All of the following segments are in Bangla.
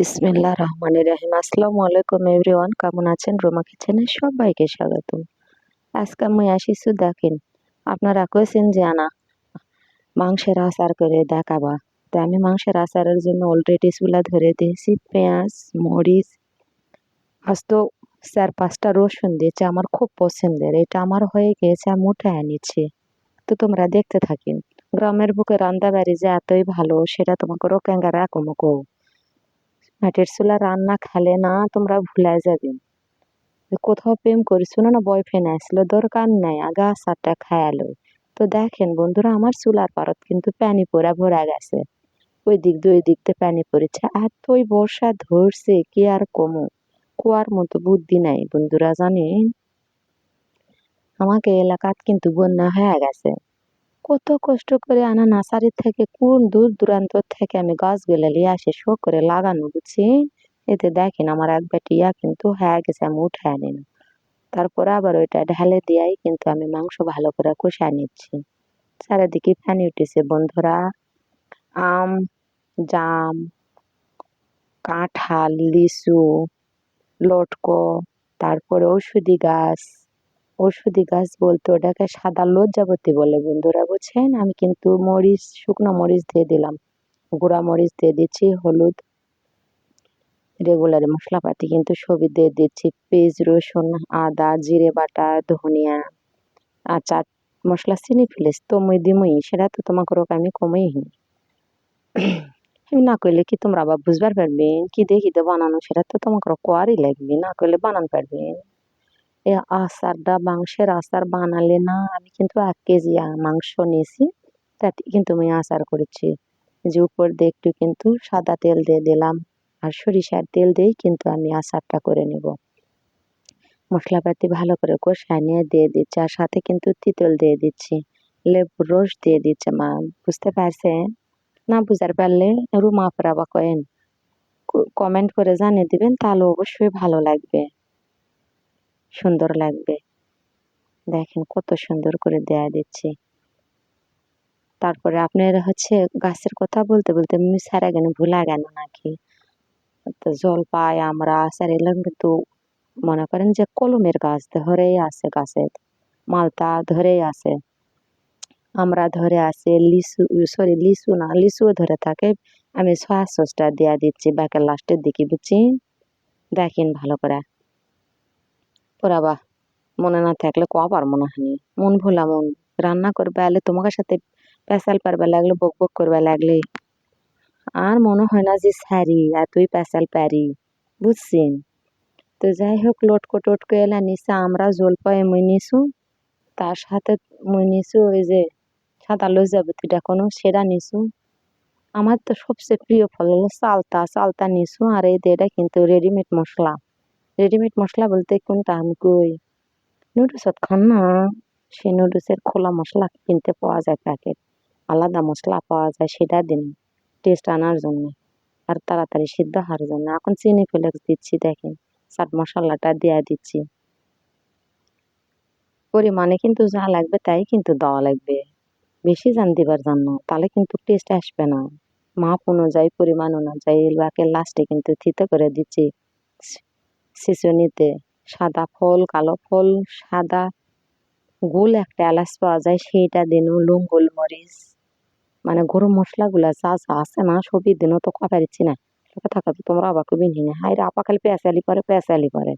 বিসমিল্লাহ রহমানির রহিম। আসসালামু আলাইকুম এভরিওয়ান, কেমন আছেন? রোমা কিচেনে সবাইকে স্বাগতম। আজকে আমি আসিছু, দেখেন, আপনারা কইছেন যে, আনা, মাংসের আচার করে দেখাবা। তো আমি মাংসের আচারের জন্য অলরেডি চুলা ধরে দিয়েছি, পেঁয়াজ, মরিচ আজ তো চার পাঁচটা রসুন দিয়েছে, আমার খুব পছন্দের। এটা আমার হয়ে গিয়েছে আমি উঠে আনিছি। তো তোমরা দেখতে থাকেন, গ্রামের বুকে রান্না বাড়ি যে এতই ভালো, সেটা তোমাকে রোকেঙ্গা রাখো কো মাটির চুলা রান্না খালে না তোমরা ভুলে যাবে। কোথাও প্রেম করেছিল না বয়ফ্রেন্ড আসলো, দরকার নাই, আগা আচারটা খায়ালো তো দেখেন বন্ধুরা, আমার চুলার পারত কিন্তু প্যানি পোড়া ভরা গেছে। ওই দিক দিয়ে ওই দিকতে প্যানি পড়েছে। ওই বর্ষা ধরছে, কি আর কমো? কুয়ার মতো বুদ্ধি নাই বন্ধুরা, জানেন? আমাকে এলাকাত কিন্তু বন্যা হয়ে গেছে। কত কষ্ট করে আনা নার্সারি থেকে কোন দূর দূরান্ত থেকে আমি গাছগুলো নিয়ে আসি শো করে লাগানো, বুঝছি? এতে দেখেন আমার এক বেটিয়া কিন্তু হয়ে গেছে, আমি উঠে আনি না। তারপরে আবার ওইটা ঢালে দিয়াই কিন্তু আমি মাংস ভালো করে কষায় নিচ্ছি। চারিদিকে পানি উঠেছে, বন্ধুরা। আম, জাম, কাঁঠাল, লিচু, লটকো, তারপরে ঔষধি গাছ। ঔষধি গাছ বলতে ওটাকে সাদা লজ্জাবতী বলে বন্ধুরা, বুঝছেন? আমি কিন্তু মরিচ, শুকনো মরিচ দিয়ে দিলাম। গুঁড়া মরিচ দিয়ে দিচ্ছি, হলুদ রেগুলার মশলাপাতি কিন্তু সবই দিয়ে দিচ্ছি। পেঁয়াজ, রসুন, আদা, জিরে বাটা, ধনিয়া আর চাট মশলা, চিনি, ফেলিস তো মুই দিমই, সেটা তো তোমাকে রোগ আমি কমেই আমি না করলে কি তোমরা আবার বুঝবার পারবে? কি দেখিতে বানানো, সেটা তো তোমাকে কোয়ারই লাগবে, না করলে বানান পারবে এ আচারটা মাংসের আচার বানালে না আমি কিন্তু এক কেজি মাংস নিয়েছি, তাতে কিন্তু আমি আচার করেছি। যে উপর দিয়ে একটু কিন্তু সাদা তেল দিয়ে দিলাম আর সরিষার তেল দিয়েই কিন্তু আমি আচারটা করে নেব। মশলাপাতি ভালো করে কষায় নিয়ে দিয়ে দিচ্ছি আর সাথে কিন্তু তিতল দিয়ে দিচ্ছি, লেবুর রস দিয়ে দিচ্ছে মা, বুঝতে পারছেন? না বুঝার পারলে রুমা বা কয়েন কমেন্ট করে জানিয়ে দিবেন, তাহলে অবশ্যই ভালো লাগবে। সুন্দর লাগবে। দেখেন কত সুন্দর করে দেয়া দিচ্ছি। তারপরে আপনার হচ্ছে গাছের কথা বলতে বলতে সারা গেল ভুলা গেল নাকি? তো জলপাই আমরা আচার এলাম, কিন্তু মনে করেন যে কলমের গাছ ধরেই আছে গাছের মালতা ধরেই আছে। আমরা ধরে আছে লিচু সরি লিচু না, লিচুও ধরে থাকে। আমি সয়া সসটা দেওয়া দিচ্ছি ব্যাকের লাস্টের দিকে বুঝছি দেখেন ভালো করে। বাহ মনে না থাকলে কবার মনে হয়নি মন ভোলা মন। রান্না করবে আলে তোমাকে সাথে পেশাল পারবে লাগলে, বক বক করবে লাগলে। আর মনে হয় না যে সারি এতই পেশাল পারি বুঝছেন? তো যাই হোক, লটকো টটকো এলা নিচে আমরা জলপাই মই নিছু। তার সাথে মই নিছু ওই যে সাদা লজ্জাবতীটা কোনো সেটা নিছু। আমার তো সবচেয়ে প্রিয় ফল হলো চালতা চালতা নিছু, আর এই এটা কিন্তু রেডিমেড মশলা। রেডিমেড মশলা বলতে কোনটা? আমি কই? নুডলসত খান না। সেই নুডলসের খোলা মশলা কিনতে পাওয়া যায় প্যাকেট আলাদা মশলা পাওয়া যায় সেটা দিন। টেস্ট আনার জন্য। আর তাড়াতাড়ি সিদ্ধ হওয়ার জন্য। এখন চিনি ফ্লেক্স দিচ্ছি, দেখেন। চাট মশলাটা দেওয়া দিচ্ছি। পরিমাণে কিন্তু যা লাগবে তাই কিন্তু দেওয়া লাগবে। বেশি জান দিবার জন্য, তাহলে কিন্তু টেস্ট আসবে না। মাপ অনুযায়ী, পরিমাণ অনুযায়ী লাস্টে কিন্তু থিতে করে দিচ্ছি। সিসনিতে সাদা ফল, কালো ফল, সাদা গোল একটা এলাচ পাওয়া যায়, সেইটা দিন লুং গোলমরিচ। মানে গরম মশলাগুলা যা যা আছে না, সবই দিনও তো কথা পারছি না। থাকা তো তোমরা আবার কবি নি। হাই আপা খালি পেঁচালি পরে পেঁচালি পরে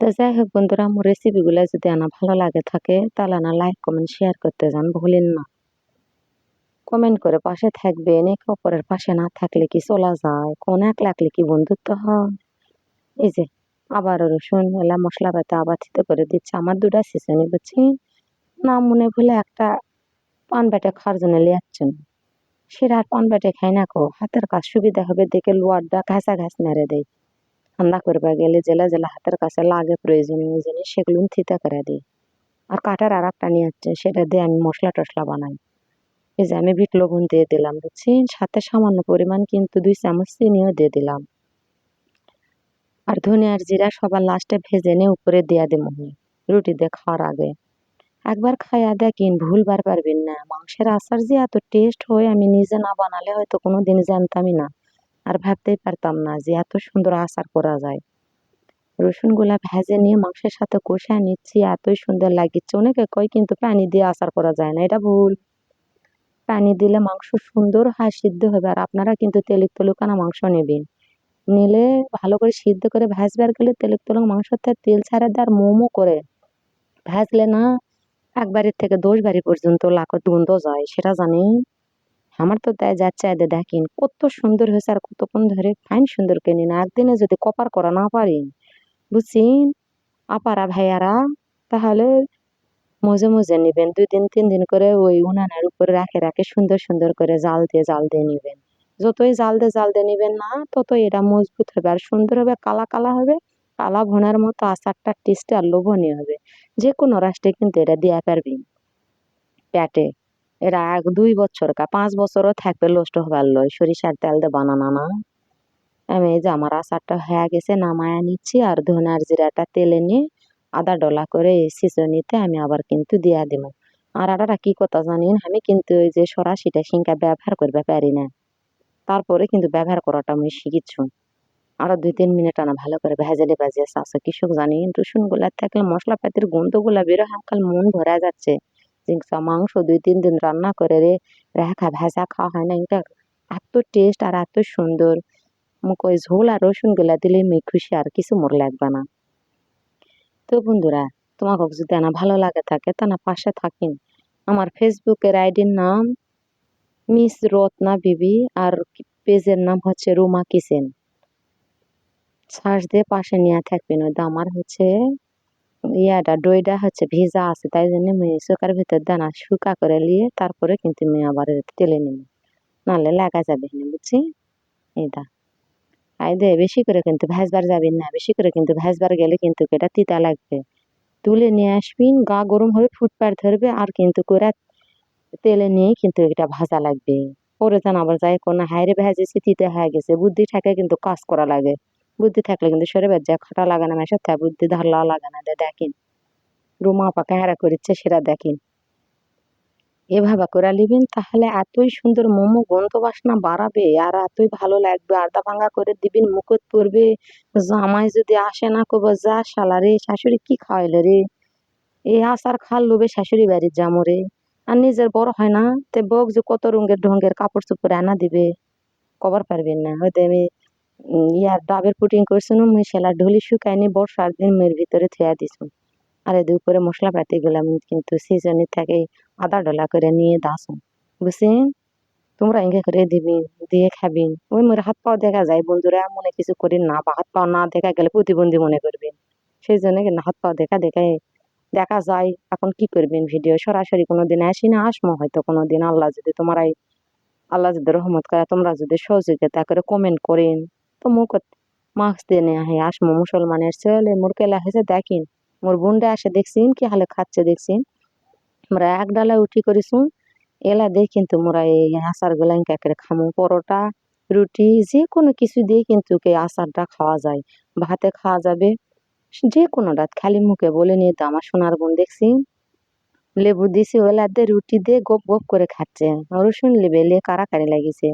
তো যাই হোক বন্ধুরা, আমার রেসিপিগুলো যদি আনা ভালো লাগে থাকে, তাহলে না লাইক কমেন্ট শেয়ার করতে যান, ভুলেন না। কমেন্ট করে পাশে থাকবেন, একে অপরের পাশে না থাকলে কি চলা যায়? কোন এক লাগলে কি বন্ধুত্ব হয়? এই যে আবার রসুন এলা মশলা পাতা আবার থিতে করে দিচ্ছে। আমার দুটা সিসনি বুঝছি? না, মনে ভুলে একটা পান বেটে খাওয়ার জন্য লিয়াচ্ছেন। সেটা আর পান বেটে খাই না কো? হাতের কাজ সুবিধা হবে দেখে লোয়ারটা ঘাসা ঘাস মেরে দেয় ঠান্ডা করবে গেলে জেলা জেলা হাতের কাছে লাগে প্রয়োজনীয় জিনিস, সেগুলো থিতা করে দিই। আর কাটার আর একটা নিয়ে যাচ্ছে সেটা দিয়ে আমি মশলা টশলা বানাই। এই যে, আমি বিট লবণ দিয়ে দিলাম, বুঝছি? সাথে সামান্য পরিমাণ কিন্তু দুই চামচ চিনিও দিয়ে দিলাম। আর ধনিয়ার জিরা সবার লাস্টে ভেজে নিয়ে উপরে দেওয়া দেবো রুটি দিয়ে খাওয়ার আগে। একবার খাইয়া দেখেন, ভুলবার পারবেন না। মাংসের আচার যে এত টেস্ট হয়, আমি নিজে না বানালে হয়তো কোনো দিন জানতামই না। আর ভাবতেই পারতাম না যে এত সুন্দর আচার করা যায়। রসুনগুলা ভেজে নিয়ে মাংসের সাথে কষে নিচ্ছি, এতই সুন্দর লাগিচ্ছে। অনেকে কয়, কিন্তু পানি দিয়ে আচার করা যায় না, এটা ভুল। পানি দিলে মাংস সুন্দর হয়, সিদ্ধ হবে। আর আপনারা কিন্তু তেলিক তলুকানা মাংস নেবেন। নিলে ভালো করে সিদ্ধ করে ভাজবার গেলে তেলিক তলুক মাংসতে তেল ছাড়া দেয় আর মোমো করে ভাজলে না এক বাড়ির থেকে দশ বাড়ি পর্যন্ত লাকত গন্ধ যায়, সেটা জানি। আমার তো তাই যাচ্ছে এদের দেখেন, কত সুন্দর হয়েছে আর কতক্ষণ ধরে ফাইন সুন্দর কিনি না। একদিনে যদি কপার করা না পারি, বুঝছেন? আপারা ভাইয়ারা, তাহলে মজে মজে নেবেন। দুই দিন, তিন দিন করে ওই উনানের উপরে রাখে রাখে সুন্দর সুন্দর করে জাল দিয়ে জাল দিয়ে নেবেন। যতই জাল দিয়ে জাল দিয়ে নেবেন না, ততই এটা মজবুত হবে। আর সুন্দর হবে, কালা কালা হবে, কালা ভোনার মতো আচারটা টেস্টে আর লোভনীয় হবে। যে কোনো রাষ্ট্রে কিন্তু এটা দেওয়া পারবেন প্যাটে এরা এক দুই বছর কা, পাঁচ বছরও থাকবে নষ্ট হবার লয়। সরিষার তেল দিয়ে বানানো না। আমি এই যে আমার আচারটা হয়ে গেছে, নামায়া নিচ্ছি আর ধনার জিরাটা তেলে নিয়ে আদা ডলা করে সিজনিতে আমি আবার কিন্তু দিয়া দিব আর আটাটা কি কথা জানেন? আমি কিন্তু ওই যে সরাসিটা সিংকা ব্যবহার করবে পারি না। তারপরে কিন্তু ব্যবহার করাটা আমি শিখিচ্ছ আরও দুই তিন মিনিট আনা ভালো করে ভেজালে বাজিয়ে শাসা কৃষক জানেন রসুনগুলা থাকলে মশলাপাতির গন্ধগুলা বেরো হালকাল মন ভরা যাচ্ছে। জিনিসটা মাংস দুই তিন দিন রান্না করে রে, রেখা ভেজা খাওয়া হয় না, এটা এত টেস্ট আর এত সুন্দর। মুখ ওই ঝোল আর রসুন রসুনগুলা দিলে আমি খুশি আর কিছু মোর লাগবে না। তো বন্ধুরা, তোমাকে যদি না ভালো লাগে থাকে, তা না পাশে থাকিন। আমার ফেসবুকের আইডির নাম মিস রত্না বিবি আর পেজের নাম হচ্ছে রুমা কিচেন। সার্চ দিয়ে পাশে নিয়ে থাকবেন, ওই আমার হচ্ছে ইয়াটা, দইটা হচ্ছে ভেজা আছে, তাই জন্য মেয়ে চোখার ভিতর দানা শুকা করে নিয়ে তারপরে কিন্তু মেয়ে আবার তেলে নেবে। নাহলে লাগা যাবে না, বুঝছি? এটা আই দে, বেশি করে কিন্তু ভাজবার যাবেন না, বেশি করে কিন্তু ভাজবার গেলে কিন্তু এটা তিতা লাগবে। তুলে নিয়ে আসবেন গা গরম হবে ফুটপাট ধরবে আর কিন্তু করে তেলে নিয়ে কিন্তু এটা ভাজা লাগবে। পরে যেন আবার যাই কোনো হাইরে ভেজেছি তিতে হয়ে গেছে। বুদ্ধি থাকে কিন্তু কাজ করা লাগে। বুদ্ধি থাকলে কিন্তু সরে যা খাটা লাগে না মেশে তা বুদ্ধি ধারলা লাগে না। দে দেখেন। রুমা পাকা হারা করিচ্ছে সেটা দেখেন। এভাবে করে নিবেন তাহলে এতই সুন্দর মোমো গন্ধ বাসনা বাড়াবে আর এতই ভালো লাগবে। আদা ভাঙা করে দিবেন মুখত পড়বে জামাই যদি আসে না কব যা শালা রে, শাশুড়ি কি খাওয়াইলে রে? এই আচার খাল লোবে শাশুড়ি বাড়ির জামরে আর নিজের বড় হয় না। তে বক যে কত রঙের ঢঙ্গের কাপড় চোপড় আনা দিবে, কবার পারবেন না। হয়তো আমি ইয়ার ডাবের পুটিং করছিল মুই সেলা ঢুলি শুকাইনি বর্ষার দিন মেয়ের ভিতরে থুয়া দিছুন আর এদের উপরে মশলাপাতি গুলা আমি কিন্তু সিজনে থাকে আদা ডলা করে নিয়ে দাসুন বুঝছেন? তোমরা ইঙ্গে করে দিবিন দিয়ে খাবিন ওই মোর হাত পাও দেখা যায় বন্ধুরা, মনে কিছু করি না বা হাত পাও না দেখা গেলে প্রতিবন্ধী মনে করবেন। সেই জন্য হাত পাও দেখা দেখায় দেখা যায়, এখন কি করবেন ভিডিও সরাসরি কোনো দিন আসি না, আসমো হয়তো কোনো দিন আল্লাহ যদি তোমার আল্লাহ যদি রহমত করে, তোমরা যদি সহযোগিতা করে কমেন্ট করেন। তো মুখ মাস্ক দিয়ে নেওয়া হয়, আসমো মুসলমানের ছেলে, মোর কেলা হয়েছে দেখিন। মোর বোনটা আসে দেখছিন, কি হালে খাচ্ছে দেখছিন। আমরা এক ডালা উঠি করিছুন এলা দিয়ে কিন্তু মোরা এই আচারগুলা করে খামু। পরোটা, রুটি যে কোনো কিছু দিয়ে কিন্তু এই আচারটা খাওয়া যায়। ভাতে খাওয়া যাবে। যে কোনোটা খালি মুখে বলে নিয়ে তো আমার সোনার বোন দেখছি। লেবু দিছি ওলা দিয়ে রুটি দিয়ে গপ গপ করে খাচ্ছে। রসুন লেবে লে কারাকারি লাগিছে।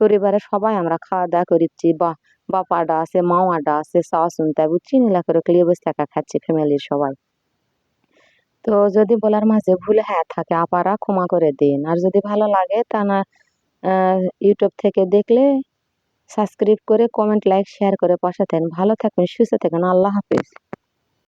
পরিবারে সবাই আমরা খাওয়া দাওয়া করিচ্ছি। বা, বাপাডা আছে মাওয়াডা আছে শাশুন তাই বুঝছি নিলা করে ক্লিয়ে বসে থাকা খাচ্ছি ফ্যামিলির সবাই। তো যদি বলার মাঝে ভুল হ্যাঁ থাকে, আপারা ক্ষমা করে দিন। আর যদি ভালো লাগে তা না ইউটিউব থেকে দেখলে সাবস্ক্রাইব করে কমেন্ট লাইক শেয়ার করে পাশে থাকেন ভালো থাকবেন সুস্থ থাকেন আল্লাহ হাফিজ।